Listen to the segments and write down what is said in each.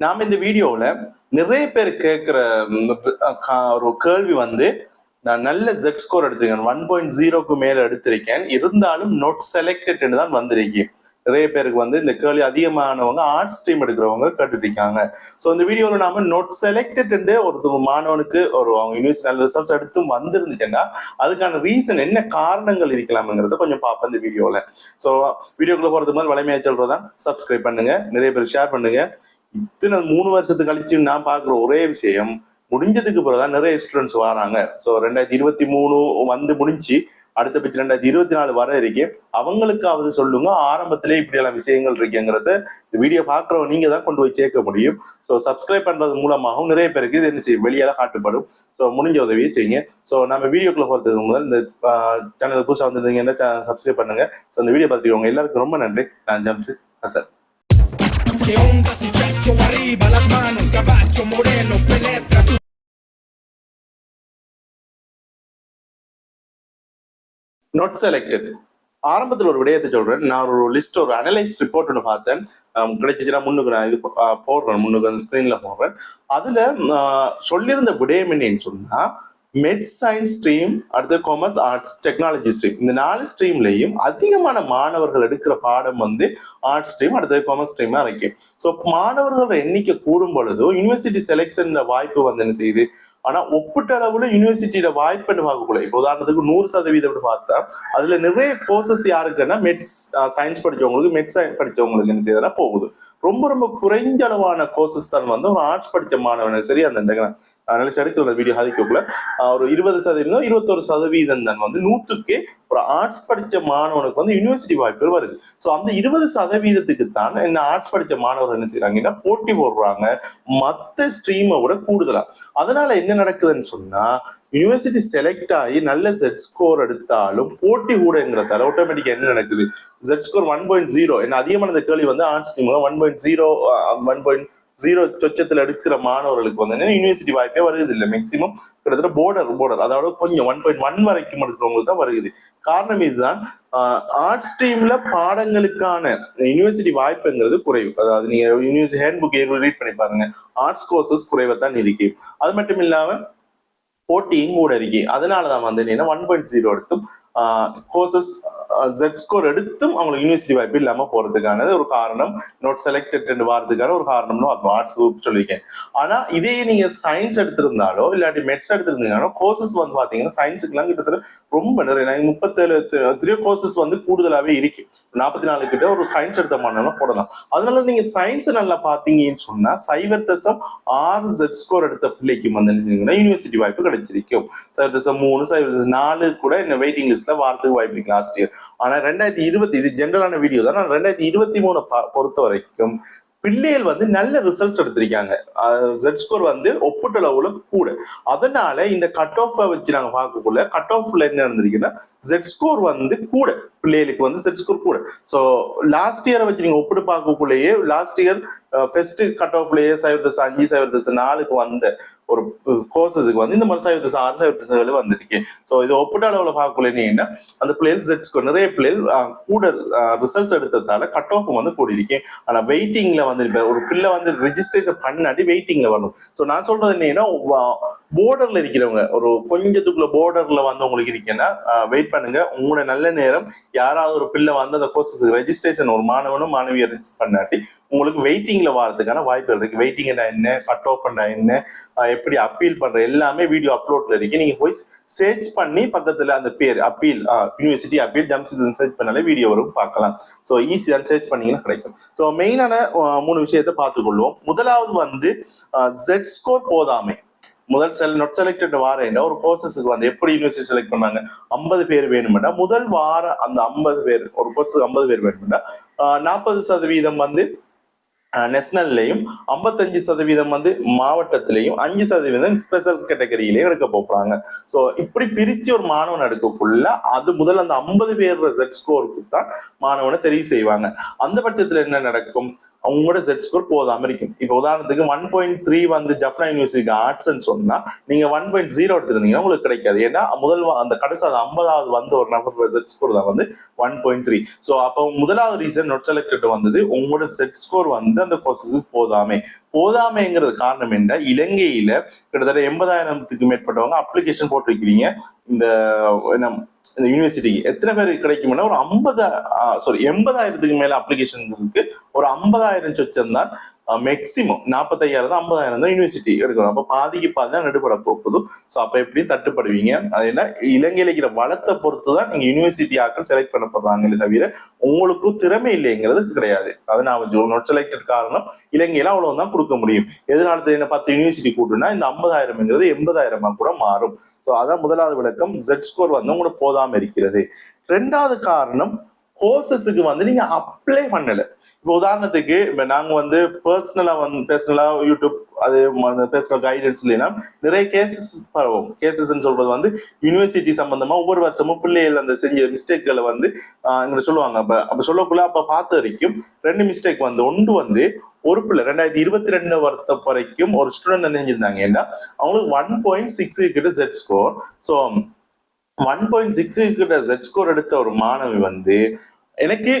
நாம இந்த வீடியோவில் நிறைய பேர் கேட்குற ஒரு கேள்வி வந்து நான் நல்ல ஜெட் ஸ்கோர் எடுத்திருக்கேன் ஒன் பாயிண்ட் ஜீரோக்கு மேலே எடுத்திருக்கேன். இருந்தாலும் நோட் செலக்டட்னு தான் வந்திருக்கேன் நிறைய பேருக்கு வந்து இந்த கேள்வி அதிகமானவங்க ஆர்ட்ஸ் ஸ்ட்ரீம் எடுக்கிறவங்க கேட்டுட்டு ஸோ இந்த வீடியோவில் நாம நோட் செலக்டட் ஒரு மாணவனுக்கு ஒரு அவங்க யூனிவர்சிட்டி நல்ல ரிசல்ட்ஸ் எடுத்து வந்திருந்துச்சுன்னா அதுக்கான ரீசன் என்ன காரணங்கள் இருக்கலாம்ங்கிறத கொஞ்சம் பார்ப்பேன் இந்த வீடியோவில். ஸோ வீடியோக்குள்ளே போகிறதுக்கு மாதிரி வளமையாக சொல்கிறதான் சப்ஸ்கிரைப் பண்ணுங்க. நிறைய பேர் ஷேர் பண்ணுங்கள் இத்தனை மூணு வருஷத்துக்கு கழிச்சு நான் பார்க்குற ஒரே விஷயம் முடிஞ்சதுக்கு பிறகுதான் நிறைய ஸ்டூடெண்ட்ஸ் வராங்க. ஸோ ரெண்டாயிரத்தி இருபத்தி மூணு வந்து முடிஞ்சு அடுத்த பட்சம் ரெண்டாயிரத்தி இருபத்தி நாலு வர இருக்கு அவங்களுக்காவது சொல்லுங்க ஆரம்பத்திலே இப்படியெல்லாம் விஷயங்கள் இருக்குங்கிறத இந்த வீடியோ பார்க்குறவங்க நீங்க தான் கொண்டு போய் சேர்க்க முடியும். ஸோ சப்ஸ்கிரைப் பண்றது மூலமாகவும் நிறைய பேருக்கு இது என்ன செய்யும் வெளியால காட்டுப்படும். ஸோ முடிஞ்ச உதவியை செய்யுங்க. ஸோ நம்ம வீடியோக்குள்ள போகிறதுக்கு முதல் இந்த சேனல் புதுசாக வந்திருந்தீங்கன்னா சப்ஸ்கிரைப் பண்ணுங்க. ஸோ இந்த வீடியோ பார்த்துக்கோங்க எல்லாருக்கும் ரொம்ப நன்றி. நான் ஜம்ஸ் Hasan. Arriba las manos, caballo moreno, penetra tu Not selected. ஆரம்பத்தில் ஒரு விடயத்தை சொல்றேன். நான் ஒரு லிஸ்ட் ஒரு அனலைஸ் ரிப்போர்ட் ஒன்று பார்த்தேன். ஆம், கிடைச்சிச்சுன்னா முன்னுக்கு நான் இது போடுறேன். முன்னுக்கு அந்த ஸ்க்ரீனில் போடுறேன். அதுல சொல்லியிருந்த விடயம் என்னன்னு சொன்னா மெட் சயின்ஸ் ஸ்ட்ரீம் அடுத்து காமர்ஸ் ஆர்ட்ஸ் டெக்னாலஜி ஸ்ட்ரீம் இந்த நாலு ஸ்ட்ரீம்லையும் அதிகமான மாணவர்கள் எடுக்கிற பாடம் வந்து ஆர்ட்ஸ் ஸ்ட்ரீம் அடுத்தது காமர்ஸ் ஸ்ட்ரீமா இருக்கு. ஸோ மாணவர்களோட எண்ணிக்கை கூடும் பொழுதோ யூனிவர்சிட்டி செலெக்ஷன்ல வாய்ப்பு வந்து என்ன செய்யுது? ஆனா ஒப்பிட்ட அளவுல யூனிவர்சிட்டியோட வாய்ப்புன்னு பார்க்கக்கூட இப்போ உதாரணத்துக்கு நூறு சதவீதம் பார்த்தா அதுல நிறைய கோர்சஸ் யாருக்குன்னா மெட்ஸ் சயின்ஸ் படிச்சவங்களுக்கு மெட் சயின்ஸ் படிச்சவங்களுக்கு என்ன செய்யுதுன்னா போகுது. ரொம்ப ரொம்ப குறைஞ்ச அளவான கோர்சஸ் தான் வந்து ஒரு ஆர்ட்ஸ் படிச்ச மாணவன் சரி அந்த நினைச்சு எடுக்கிற வீடியோ ஹதிக்கக்குள்ள ஒரு இருபது சதவீதம் இருபத்தொரு சதவீதம் தான் வந்து நூற்றுக்கு ஒரு ஆர்ட்ஸ் படித்த மாணவனுக்கு வந்து யூனிவர்சிட்டி வாய்ப்புகள் வருது. ஸோ அந்த இருபது சதவீதத்துக்கு தான் என்ன ஆர்ட்ஸ் படிச்ச மாணவர்கள் என்ன செய்யறாங்கன்னா போட்டி போடுறாங்க. மற்ற ஸ்ட்ரீமை விட கூடுதலாக அதனால என்ன நடக்குதுன்னு சொன்னா யூனிவர்சிட்டி செலக்ட் ஆகி நல்ல ஜெட் ஸ்கோர் எடுத்தாலும் போட்டி கூடங்கிறதால ஆட்டோமேட்டிக்காக என்ன நடக்குது? Z score one point zero என்ன அதிகமான கேள்வி வந்து arts stream one point zero one point zero சொச்சத்தில் எடுக்கிற மாணவர்களுக்கு வந்து யூனிவர்சிட்டி வாய்ப்பே வருது இல்லை. மேக்சிமம் கிட்டத்தட்ட போர்டர் போர்டர் அதாவது கொஞ்சம் ஒன் பாயிண்ட் ஒன் வரைக்கும் எடுக்கிறவங்களுக்கு தான் வருது காரணம் இதுதான் ஆர்ட்ஸ் ஸ்ட்ரீம்ல பாடங்களுக்கான யூனிவர்சிட்டி வாய்ப்புங்கிறது குறைவு. அதாவது நீங்க யூனிவர்சிட்டி ஹேண்ட் புக் ரீட் பண்ணி பாருங்க. ஆர்ட்ஸ் கோர்சஸ் குறைவை தான் இருக்கு. அது மட்டும் இல்லாம போட்டியும் கூட இருக்கு. அதனாலதான் வந்து என்ன ஒன் பாயிண்ட் ஜீரோ எடுத்தும் கோர்சஸ் ஜெட் ஸ்கோர் எடுத்தும் அவங்களுக்கு யூனிவர்சிட்டி வாய்ப்பு இல்லாம போறதுக்கானது ஒரு காரணம். நோட் செலக்டட் வாரத்துக்கான ஒரு காரணம்னு ஆர்ட்ஸ் சொல்லியிருக்கேன். ஆனா இதே நீங்க சயின்ஸ் எடுத்திருந்தாலோ இல்லாட்டி மெட்ஸ் எடுத்திருந்தீங்கன்னா கோர்சஸ் வந்து பாத்தீங்கன்னா சயின்ஸுக்குலாம் கிட்டத்தட்ட ரொம்ப நிறைய நான் முப்பத்தேழு த்ரீ கோர்சஸ் வந்து கூடுதலாவே இருக்கு. நாற்பத்தி நாலு கிட்ட ஒரு சயின்ஸ் எடுத்த மாணவனா போடலாம். அதனால நீங்க சயின்ஸ் நல்லா பாத்தீங்கன்னு சொன்னா சைவர் தசம் ஆறு ஜெட் ஸ்கோர் எடுத்த பிள்ளைக்கு வந்து யூனிவர்சிட்டி வாய்ப்பு கிடைச்சிருக்கும். சைவர் தசம் மூணு சைவர் தசம் நாலு கூட இந்த வெயிட்டிங் லிஸ்ட் லிஸ்ட்ல வாரத்துக்கு வாய்ப்பு இருக்கு லாஸ்ட் இயர் ஆனா ரெண்டாயிரத்தி இருபத்தி இது ஜென்ரலான வீடியோ தான். ரெண்டாயிரத்தி இருபத்தி மூணு பொறுத்த வரைக்கும் பிள்ளைகள் வந்து நல்ல ரிசல்ட்ஸ் எடுத்திருக்காங்க. ஜெட் ஸ்கோர் வந்து ஒப்புட்டளவுல கூட. அதனால இந்த கட் ஆஃப் வச்சு நாங்கள் பார்க்கக்குள்ள கட் ஆஃப்ல என்ன நடந்திருக்குன்னா ஜெட் ஸ்கோர் வந்து கூட. பிள்ளைகளுக்கு வந்து செட் ஸ்கோர் கூட. ஸோ லாஸ்ட் இயரை வச்சு நீங்கள் ஒப்பிட்டு பார்க்கக்குள்ளேயே லாஸ்ட் இயர் ஃபெஸ்ட் கட் ஆஃப்லேயே சைவர் தசை அஞ்சு சைவர் தசை நாலுக்கு வந்த ஒரு கோர்சஸுக்கு வந்து இந்த மாதிரி சைவர் தசை ஆறு சைவர் தசைகள் வந்திருக்கு. ஸோ இது ஒப்பிட்ட அளவில் பார்க்கக்குள்ள அந்த பிள்ளைகள் செட் ஸ்கோர் நிறைய பிள்ளைகள் கூட ரிசல்ட்ஸ் எடுத்ததால கட் ஆஃப் வந்து கூடியிருக்கேன் ஆனால் வெயிட்டிங்கில் வந்து ஒரு பிள்ளை வந்து ரெஜிஸ்ட்ரேஷன் பண்ணாட்டி வெயிட்டிங்கில் வரணும். ஸோ நான் சொல்றது என்னன்னா போர்டர்ல இருக்கிறவங்க ஒரு கொஞ்சத்துக்குள்ள போர்டர்ல வந்து உங்களுக்கு இருக்கேன்னா வெயிட் பண்ணுங்க. உங்களோட நல்ல நேரம் யாராவது ஒரு பிள்ளை வந்து அந்த கோர்சஸுக்கு ரெஜிஸ்ட்ரேஷன் ஒரு மாணவனும் மாணவியை ரெஜிஸ்டர் பண்ணாட்டி உங்களுக்கு வெயிட்டிங்ல வரதுக்கான வாய்ப்புகள் இருக்கு. வெயிட்டிங் என்ன கட் ஆஃப் என்ன ஆஹ் எப்படி அப்பீல் பண்ற எல்லாமே வீடியோ அப்லோட்ல இருக்கு. நீங்க போய் சர்ச் பண்ணி பக்கத்துல அந்த பேர் அப்பீல் யூனிவர்சிட்டி அப்பீல் ஜம்ஸ் சர்ச் பண்ணாலே வீடியோ வரும் பார்க்கலாம். ஸோ ஈஸியாக சர்ச் பண்ணீங்கன்னா கிடைக்கும். ஸோ மெயினான மூணு விஷயத்தை பார்த்துக்கொள்வோம். முதலாவது வந்து ஜெட் ஸ்கோர் போதாமை. முதல் செல் நொட் செலக்டட் வாரம் ஒரு கோர்சஸுக்கு வந்து எப்படி யூனிவர்சிட்டி செலக்ட் பண்ணாங்க? ஐம்பது பேர் வேணுமெண்டா. முதல் வார அந்த ஐம்பது பேர் ஒரு கோர்ஸுக்கு ஐம்பது பேர் வேணுமெண்டா. நாற்பது சதவீதம் வந்து நேஷனல்லையும் ஐம்பத்தஞ்சு சதவீதம் வந்து மாவட்டத்திலையும் அஞ்சு சதவீதம் ஸ்பெஷல் கேட்டகரியிலையும் எடுக்க போறாங்க. ஸோ இப்படி பிரிச்சு ஒரு மாணவன் எடுக்கக்குள்ள அது முதல் அந்த ஐம்பது பேர் ரிசல்ட் ஸ்கோருக்கு தான் மாணவனை தெரிவு செய்வாங்க. அந்த பட்சத்துல என்ன நடக்கும்? அவங்களோட செட் ஸ்கோர் போதாம இருக்கும் இப்போ உதாரணத்துக்கு ஒன் பாயிண்ட் த்ரீ வந்து ஜப்னா யூனிவர்சிட்டி ஆர்ட்ஸ்ன்னு சொன்னா நீங்க ஒன் பாயிண்ட் ஜீரோ எடுத்திருந்தீங்கன்னா உங்களுக்கு கிடைக்காது. ஏன்னா முதல் வா- அந்த கடைசி அது ஐம்பதாவது வந்து ஒரு நபர் செட் ஸ்கோர் தான் வந்து ஒன் பாயிண்ட் த்ரீ ஸோ அப்போ முதலாவது ரீசன் நொட் செலக்டட் வந்தது உங்களோட செட் ஸ்கோர் வந்து அந்த கோர்சஸுக்கு போதாமே. போதாமைங்கிறது காரணம் என்ன? இலங்கையில கிட்டத்தட்ட எண்பதாயிரத்துக்கு மேற்பட்டவங்க அப்ளிகேஷன் போட்டிருக்கிறீங்க. இந்த என்ன இந்த யூனிவர்சிட்டிக்கு எத்தனை பேர் கிடைக்கும்னா ஒரு ஐம்பது சாரி எண்பதாயிரத்துக்கு மேல அப்ளிகேஷன்களுக்கு ஒரு ஐம்பதாயிரம் சொச்சம் தான் மேக்சிமம் நாற்பத்தையாயிரம் தான் ஐம்பதாயிரம் தான் யூனிவர்சிட்டி எடுக்கணும். அப்போ பாதிக்கு பாதி தான் நடுபட போகுது. ஸோ அப்போ எப்படி தட்டுப்படுவீங்க. அது என்ன? இலங்கையில் இருக்கிற வளத்தை பொறுத்து தான் நீங்கள் யூனிவர்சிட்டி ஆக்கள் செலக்ட் பண்ணப்படுறாங்களே தவிர உங்களுக்கும் திறமை இல்லைங்கிறது கிடையாது. அது நான் நோட் செலக்டட் காரணம். இலங்கையில் அவ்வளோ தான் கொடுக்க முடியும். எதிர்காலத்தில் என்ன பத்து யூனிவர்சிட்டி கூட்டுனா இந்த ஐம்பதாயிரம்ங்கிறது எண்பதாயிரமா கூட மாறும். ஸோ அதான் முதலாவது விளக்கம். ஜெட் ஸ்கோர் வந்து உங்களுக்கு போதாமல் இருக்கிறது. ரெண்டாவது காரணம் கோர்சஸுக்கு வந்து நீங்க அப்ளை பண்ணல. இப்போ உதாரணத்துக்கு இப்போ நாங்க வந்து பர்சனலா வந்து பர்சனலா யூடியூப் அது பேசுற கைடன்ஸ் இல்லைன்னா நிறைய கேசஸ் பரவும். கேசஸ்ன்னு சொல்றது வந்து யூனிவர்சிட்டி சம்பந்தமா ஒவ்வொரு வருஷமும் பிள்ளைகள் அந்த செஞ்ச மிஸ்டேக்களை வந்து எங்களை சொல்லுவாங்க. அப்ப அப்ப சொல்லக்குள்ள அப்ப பார்த்த வரைக்கும் ரெண்டு மிஸ்டேக் வந்து ஒன்று வந்து ஒரு பிள்ளை ரெண்டாயிரத்தி இருபத்தி ரெண்டு வருத்த வரைக்கும் ஒரு ஸ்டூடெண்ட் என்ன செஞ்சிருந்தாங்க ஏன்னா அவங்களுக்கு ஒன் பாயிண்ட் சிக்ஸ் கிட்ட Z score so one point six கிட்ட ஜெட் ஸ்கோர் எடுத்த ஒரு மாணவி வந்து எனக்கு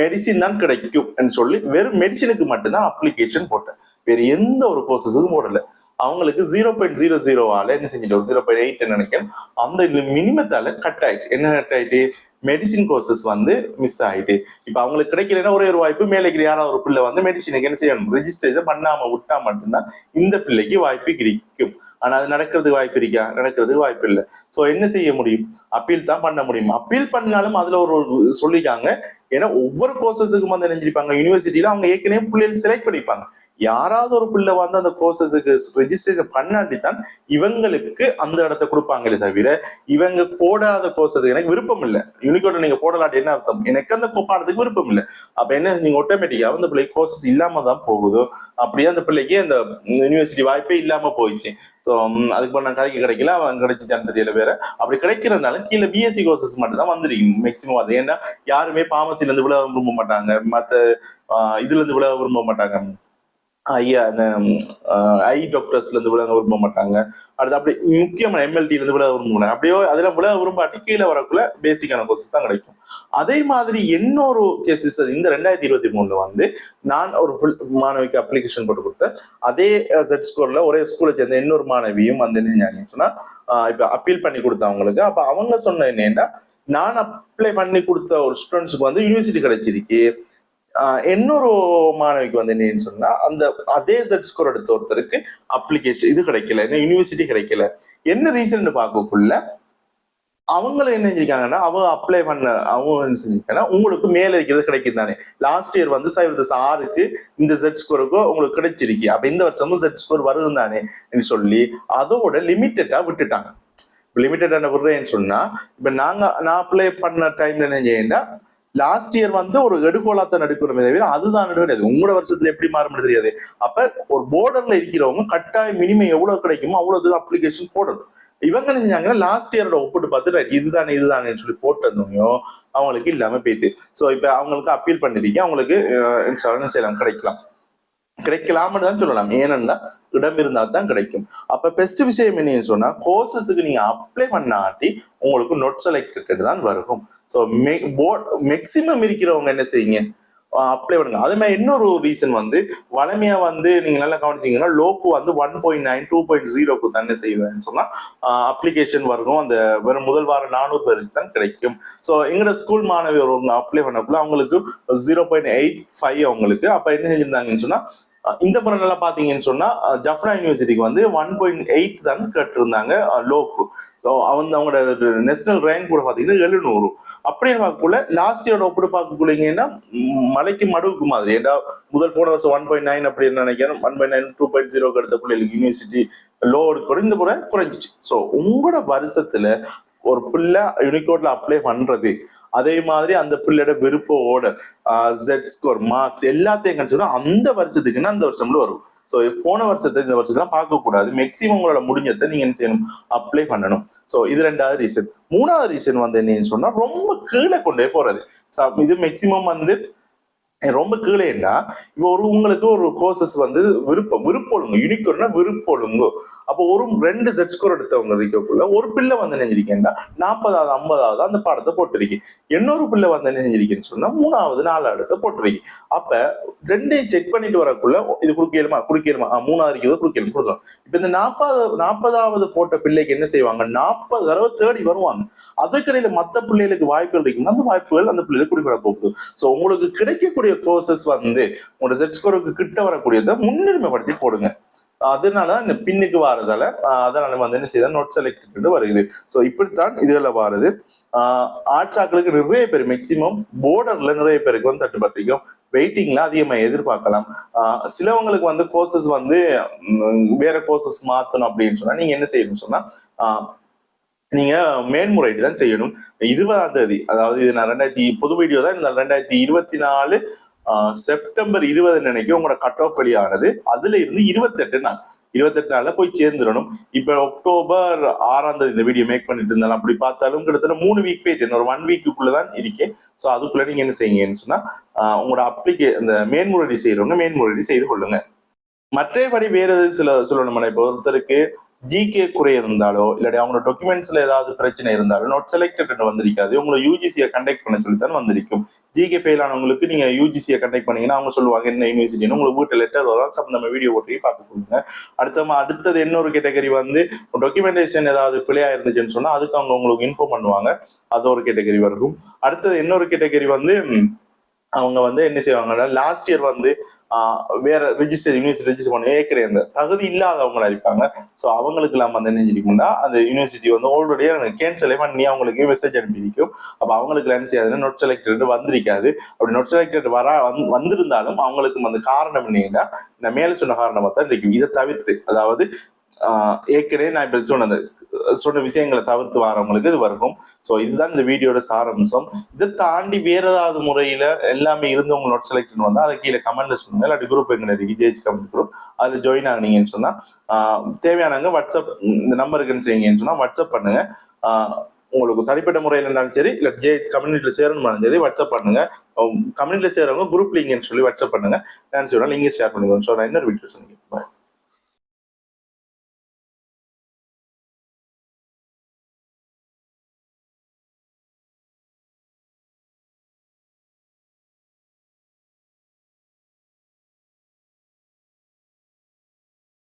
மெடிசின் தான் கிடைக்கும் சொல்லி வெறும் மெடிசினுக்கு மட்டும்தான் அப்ளிகேஷன் போட்டேன். வேற எந்த ஒரு கோர்சஸுக்கும் போடல. அவங்களுக்கு ஜீரோ பாயிண்ட் ஜீரோ ஜீரோவால என்ன செஞ்சிட்டோம்? ஜீரோ பாயிண்ட் எயிட் நினைக்கிறேன். அந்த மினிமத்தால கட் ஆயிட்டு. என்ன கட் ஆயிட்டு? மெடிசின் கோர்சஸ் வந்து மிஸ் ஆகிட்டு இப்போ அவங்களுக்கு கிடைக்கிறேன்னா ஒரே ஒரு வாய்ப்பு மேலே இருக்கிற யாராவது ஒரு பிள்ளை வந்து மெடிசினுக்கு என்ன செய்யணும்? ரிஜிஸ்ட்ரேஷன் பண்ணாமல் விட்டா மட்டும்தான் இந்த பிள்ளைக்கு வாய்ப்பு கிடைக்கும். ஆனால் அது நடக்கிறதுக்கு வாய்ப்பு இருக்கா? நடக்கிறதுக்கு வாய்ப்பு இல்லை. ஸோ என்ன செய்ய முடியும்? அப்பீல் தான் பண்ண முடியும். அப்பீல் பண்ணாலும் அதில் ஒரு சொல்லிக்காங்க ஏன்னா ஒவ்வொரு கோர்சஸுக்கும் வந்து நினைஞ்சிருப்பாங்க யூனிவர்சிட்டியில அவங்க ஏற்கனவே பிள்ளைகள் செலக்ட் பண்ணிப்பாங்க யாராவது ஒரு பிள்ளை வந்து அந்த கோர்சஸுக்கு ரெஜிஸ்ட்ரேஷன் பண்ணாட்டி தான் இவங்களுக்கு அந்த இடத்த கொடுப்பாங்களே தவிர இவங்க போடாத கோர்சஸுக்கு எனக்கு விருப்பம் இல்லை. யூனிகோட நீங்க போடலாட்டி என்ன அர்த்தம்? எனக்கு அந்த பாடத்துக்கு விருப்பம் இல்லை. அப்ப என்ன நீங்க ஆட்டோமேட்டிக்கா அந்த பிள்ளை கோர்சஸ் இல்லாம தான் போகுதோ அப்படியே அந்த பிள்ளைக்கு அந்த யூனிவர்சிட்டி வாய்ப்பே இல்லாம போயிடுச்சு. ஸோ அதுக்கு பண்ண நான் கதைக்கு கிடைக்கல அவன் கிடைச்சி தெரியல வேற. அப்படி கிடைக்கிறதுனால கீழே பிஎஸ்சி கோர்சஸ் மட்டும் தான் வந்துருக்கும். மேக்சிமம் அது ஏன்னா யாருமே பார்மசில இருந்து விழ விரும்ப மாட்டாங்க. மத்த ஆஹ் இதுல இருந்து விழா விரும்ப மாட்டாங்க. ஐயா அந்த ஐ டாக்டர்ஸ்ல இருந்து விழா விரும்ப மாட்டாங்க. அடுத்து அப்படி முக்கியமான எம்எல்டிலேருந்து இருந்து விழா விரும்ப மாட்டாங்க. அப்படியோ அதில் விழா விரும்பாட்டி கீழே வரக்குள்ள பேசிக்கான கோர்சஸ் தான் கிடைக்கும். அதே மாதிரி இன்னொரு கேசஸ் இந்த ரெண்டாயிரத்தி இருபத்தி மூணுல வந்து நான் ஒரு மாணவிக்கு அப்ளிகேஷன் போட்டு கொடுத்தேன். அதே செட் ஸ்கோர்ல ஒரே ஸ்கூலை சேர்ந்த இன்னொரு மாணவியும் வந்து என்ன சொன்னால் சொன்னா ஆஹ் அப்பீல் பண்ணி கொடுத்தவங்களுக்கு அப்போ அவங்க சொன்ன என்னன்னா நான் அப்ளை பண்ணி கொடுத்த ஒரு ஸ்டூடெண்ட்ஸுக்கு வந்து யூனிவர்சிட்டி கிடைச்சிருக்கு. இன்னொரு மாணவிக்கு வந்து என்னன்னு சொன்னா அந்த அதே செட் ஸ்கோர் எடுத்த ஒருத்தருக்கு அப்ளிகேஷன் இது கிடைக்கல என்ன யூனிவர்சிட்டி கிடைக்கல. என்ன ரீசன் பார்க்கக்குள்ள அவங்களும் என்ன செஞ்சிருக்காங்கன்னா அவங்க அப்ளை பண்ண அவங்க என்ன செஞ்சிருக்காங்கன்னா உங்களுக்கு மேல இருக்கிறது கிடைக்கும் தானே. லாஸ்ட் இயர் வந்து சைவதஸ் ஆறுக்கு இந்த செட் ஸ்கோருக்கு உங்களுக்கு கிடைச்சிருக்கு. அப்ப இந்த வருஷமும் செட் ஸ்கோர் வருது தானே சொல்லி அதோட லிமிட்டடா விட்டுட்டாங்க. லிமிட்டடான விடுறேன்னு சொன்னா இப்ப நாங்க நான் அப்ளை பண்ண டைம்ல என்ன செய்யணும்னா லாஸ்ட் இயர் வந்து ஒரு எடுகோலாத்தான் எடுக்கணுமே தவிர அதுதான் கிடையாது உங்களோட வருஷத்துல எப்படி மாறும் தெரியாது. அப்ப ஒரு போர்டர்ல இருக்கிறவங்க கட்டாயம் மினிமம் எவ்வளவு கிடைக்குமோ அவ்வளவு அப்ளிகேஷன் போடணும். இவங்க என்ன செஞ்சாங்கன்னா லாஸ்ட் இயரோட ஒப்பிட்டு பார்த்துட்டு இதுதானே இதுதானே சொல்லி போட்டதும் அவங்களுக்கு இல்லாம போயிட்டு. சோ இப்ப அவங்களுக்கு அப்பீல் பண்ணிருக்கேன். அவங்களுக்கு அஹ், செய்யலாம் கிடைக்கலாம். கிடைக்கலாம்னு தான் சொல்லலாம். ஏனென்னா இடம் இருந்தால் தான் கிடைக்கும். அப்ப பெஸ்ட் விஷயம் என்னன்னு சொன்னா கோர்சஸுக்கு நீங்க அப்ளை பண்ணாட்டி உங்களுக்கு நொட் செலக்டட் தான் வரும். ஸோ மேக்சிமம் இருக்கிறவங்க என்ன செய்யுங்க? அப்ளை பண்ணுங்க. அதே மாதிரி இன்னொரு ரீசன் வந்து வளமையா வந்து நீங்க நல்லா கவனிச்சீங்கன்னா லோக்கு வந்து one point nine two point ஜீரோக்கு தானே செய்வேன்னு சொன்னா அப்ளிகேஷன் வரும் அந்த வெறும் முதல் வாரம் நானூறு பேருக்கு தான் கிடைக்கும். ஸோ எங்களோட ஸ்கூல் மாணவி ஒருவங்க அப்ளை பண்ணக்குள்ள அவங்களுக்கு ஜீரோ பாயிண்ட் எயிட் ஃபைவ் அவங்களுக்கு. அப்ப என்ன செஞ்சிருந்தாங்கன்னு சொன்னா இந்த முறை நல்லா பார்த்தீங்கன்னு சொன்னா ஜஃப்னா யூனிவர்சிட்டிக்கு வந்து ஒன் பாயிண்ட் எயிட் தான் கட்டிருந்தாங்க லோக்கு. ஸோ அவங்க அவங்களோட நேஷனல் ரேங்க் கூட பார்த்தீங்கன்னா எழுநூறு. அப்படின்னு பார்க்கக்குள்ள லாஸ்ட் இயரோட ஒப்பிட்டு பார்க்கக்குள்ளீங்கன்னா மலைக்கு மடுவுக்கு மாதிரி. ஏன்னா முதல் போன வருஷம் ஒன் பாயிண்ட் நைன் அப்படின்னு நினைக்கிறேன்? One point nine two point zero எடுத்த பிள்ளைகளுக்கு யூனிவர்சிட்டி லோ எடுக்கணும் இந்த முறை குறைஞ்சிச்சு. ஸோ உங்களோட வருஷத்துல ஒரு பிள்ளை யூனிகோட்ல அப்ளை பண்றது. அதே மாதிரி அந்த பிள்ளையோட விருப்போட ஜெட் ஸ்கோர் மார்க்ஸ் எல்லாத்தையும் கணிச்சோம்னா அந்த வருஷத்துக்குன்னா அந்த வருஷம்ல வரும். ஸோ போன வருஷத்தை இந்த வருஷத்துல பார்க்க கூடாது மேக்சிமம் உங்களோட முடிஞ்சதை நீங்க என்ன செய்யணும்? அப்ளை பண்ணணும். ஸோ இது ரெண்டாவது ரீசன் மூணாவது ரீசன் வந்து என்னன்னு சொன்னா ரொம்ப கீழே கொண்டே போறது. இது மேக்சிமம் வந்து ரொம்ப கீழேண்டா இப்போ ஒரு உங்களுக்கு ஒரு கோர்சஸ் வந்து விருப்பம். விருப்பொழுங்கு. யூனிக்கோர்னா விருப்பொழுங்கு. அப்போ ஒரு ரெண்டு செட் ஸ்கோர் எடுத்தவங்க இருக்கக்குள்ள ஒரு பிள்ளை வந்து நினைஞ்சிருக்கேன்டா நாற்பதாவது ஐம்பதாவது அந்த பாடத்தை போட்டிருக்கு. இன்னொரு பிள்ளை வந்து நினைஞ்சிருக்கேன்னு சொன்னா மூணாவது நாலாவது போட்டிருக்கு. அப்ப ரெண்டையும் செக் பண்ணிட்டு வரக்குள்ள இது குறுக்கியலுமா? குறுக்கியலுமா? மூணாவது இருக்கிறது குறுக்கியலும் கொடுக்கலாம். இப்ப இந்த நாற்பது நாற்பதாவது போட்ட பிள்ளைக்கு என்ன செய்வாங்க? நாற்பது தடவை தேடி வருவாங்க. அதுக்கிடையில மத்த பிள்ளைகளுக்கு வாய்ப்புகள் இருக்குன்னா அந்த வாய்ப்புகள் அந்த பிள்ளைகளுக்கு குறிப்பிட போகுது. சோ உங்களுக்கு கிடைக்கக்கூடிய கோர்சஸ் வந்து உங்களோட செட் ஸ்கோருக்கு கிட்ட வரக்கூடியதை முன்னுரிமைப்படுத்தி போடுங்க. அதனால இந்த பின்னுக்கு வாரதால அதனால வந்து என்ன செய்தால் நோட் செலக்ட் வருது. ஸோ இப்படித்தான் இதுகளில் வாருது. ஆஹ் ஆட்சாக்களுக்கு நிறைய பேர் மேக்சிமம் போர்டர்ல நிறைய பேருக்கு வந்து தட்டுப்பட்டிருக்கும். வெயிட்டிங்ல அதிகமாக எதிர்பார்க்கலாம். ஆஹ் சிலவங்களுக்கு வந்து கோர்சஸ் வந்து வேற கோர்சஸ் மாத்தணும் அப்படின்னு சொன்னா நீங்க என்ன செய்யணும்னு சொன்னா ஆஹ் நீங்க மேன்முறையீடு தான் செய்யணும். இருபதாம் தேதி அதாவது இது நான் ரெண்டாயிரத்தி புது வீடியோ தான் இந்த ரெண்டாயிரத்தி இருபத்தி நாலு செப்டம்பர் இருபது நினைக்கும் உங்களோட கட் ஆஃப் வெளியானது. அதுல இருந்து இருபத்தெட்டு நாள் இருபத்தெட்டு நாள்ல போய் சேர்ந்துடணும். இப்ப அக்டோபர் ஆறாம் தேதி இந்த வீடியோ மேக் பண்ணிட்டு இருந்தாலும் அப்படி பார்த்தாலும் கிட்டத்தட்ட மூணு வீக் போய் தெரியும் ஒரு ஒன் வீக்குள்ள தான் இருக்கேன் ஸோ அதுக்குள்ள நீங்க என்ன செய்யுங்கன்னு சொன்னா உங்களோட அப்ளிகே அந்த மேன்முறையீடு செய்யறவங்க மேன்முறையீடு செய்து கொள்ளுங்க. மற்றபடி வேற எது சில சொல்லணும்னா இப்போ ஒருத்தருக்கு ஜிகே குறை இருந்தாலோ இல்லாட்டி அவங்களோட டாக்குமெண்ட்ஸ்ல ஏதாவது பிரச்சனை இருந்தாலும் நாட் செலக்டட் வந்திருக்காது. உங்களை யூஜிசியை கண்டக்ட் பண்ண சொல்லித்தான் வந்திருக்கும். ஜிகே ஃபெயில் ஆனவங்களுக்கு நீங்க யூஜிசியை கண்டக்ட் பண்ணீங்கன்னா அவங்க சொல்லுவாங்க என்ன யூனிவர்சிட்டின்னு உங்களுக்கு வீட்டு லெட்டர் வரும். சம் நம்ம வீடியோ போட்டு பார்த்துக்கோங்க. அடுத்த அடுத்தது இன்னொரு கேட்டகரி வந்து டாக்குமெண்டேஷன் ஏதாவது பிள்ளையா இருந்துச்சுன்னு சொன்னா அதுக்கு அவங்க உங்களுக்கு இன்ஃபார்ம் பண்ணுவாங்க. அது ஒரு கேட்டகரி வரும். அடுத்தது இன்னொரு கேட்டகரி வந்து அவங்க வந்து என்ன செய்வாங்கன்னா லாஸ்ட் இயர் வந்து வேற ரிஜிஸ்டர் யூனிவர்சிட்டி ரிஜிஸ்டர் பண்ணி ஏற்கனவே அந்த தகுதி இல்லாதவங்களா இருப்பாங்க ஸோ அவங்களுக்கு எல்லாம் வந்து என்ன செஞ்சிருக்கும்னா அந்த யூனிவர்சிட்டி வந்து ஆல்ரெடி கேன்சலே பண்ணி அவங்களுக்கு மெசேஜ் அனுப்பியிருக்கும். அப்போ அவங்களுக்கு என்ன செய்யாதுன்னா நோட் செலக்டட் வந்திருக்காது. அப்படி நோட் செலக்டட் வர வந் வந்திருந்தாலும் அவங்களுக்கு அந்த காரணம் என்னன்னா நான் மேலே சொன்ன காரணமாக தான் இருக்கும். இதை தவிர்த்து அதாவது ஏற்கனவே நான் இப்போ சொன்னது சொன்ன விஷயங்களை தவிர்த்து வரவங்களுக்கு இது வரும் ஸோ இதுதான் இந்த வீடியோட சாரம்சம். இதை தாண்டி வேற ஏதாவது முறையில எல்லாமே இருந்தவங்க நோட் செலக்ட் வந்தால் அதை கீழே கமெண்ட்ல சொல்லுங்க. இல்லாட்டி குரூப் எங்க இருக்கு ஜேஜ் கமெண்ட் குரூப் அதுல ஜாயின் ஆகினீங்கன்னு சொன்னா தேவையானவங்க வாட்ஸ்அப் இந்த நம்பருக்குன்னு செய்யுங்கன்னு சொன்னா வாட்ஸ்அப் பண்ணுங்க. உங்களுக்கு தனிப்பட்ட முறையில் இருந்தாலும் சரி இல்ல ஜே கம்யூனிட்டியில் சேரணும்னாலும் சரி வாட்ஸ்அப் பண்ணுங்க. கம்யூனிட்டியில் சேரவங்க குரூப் லிங்க்னு சொல்லி வாட்ஸ்அப் பண்ணுங்க. நான் சொல்றேன் லிங்க் ஷேர் பண்ணுங்க ஸோ நான் இன்னொரு வீடியோ சொன்னீங்க